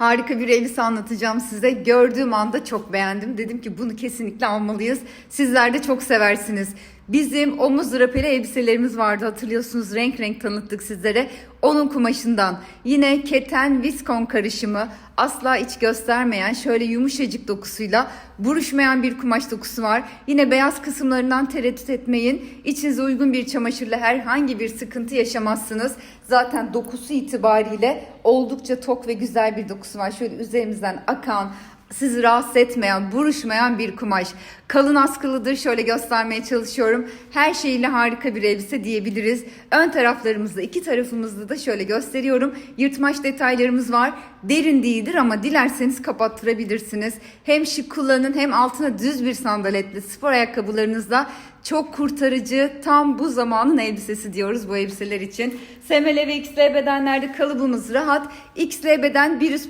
Harika bir elbise anlatacağım size. Gördüğüm anda çok beğendim. Dedim ki bunu kesinlikle almalıyız. Sizler de çok seversiniz. Bizim omuz drapeli elbiselerimiz vardı hatırlıyorsunuz. Renk renk tanıttık sizlere. Onun kumaşından. Yine keten viskon karışımı. Asla iç göstermeyen şöyle yumuşacık dokusuyla buruşmayan bir kumaş dokusu var. Yine beyaz kısımlarından tereddüt etmeyin. İçinize uygun bir çamaşırla herhangi bir sıkıntı yaşamazsınız. Zaten dokusu itibariyle oldukça tok ve güzel bir dokusu var. Şöyle üzerimizden akan, sizi rahatsız etmeyen, buruşmayan bir kumaş. Kalın askılıdır. Şöyle göstermeye çalışıyorum. Her şeyiyle harika bir elbise diyebiliriz. Ön taraflarımızda, iki tarafımızda da şöyle gösteriyorum. Yırtmaç detaylarımız var. Derin değildir ama dilerseniz kapattırabilirsiniz. Hem şık kullanın hem altına düz bir sandaletle spor ayakkabılarınızla çok kurtarıcı tam bu zamanın elbisesi diyoruz bu elbiseler için. SML ve XL bedenlerde kalıbımız rahat. XL beden bir üst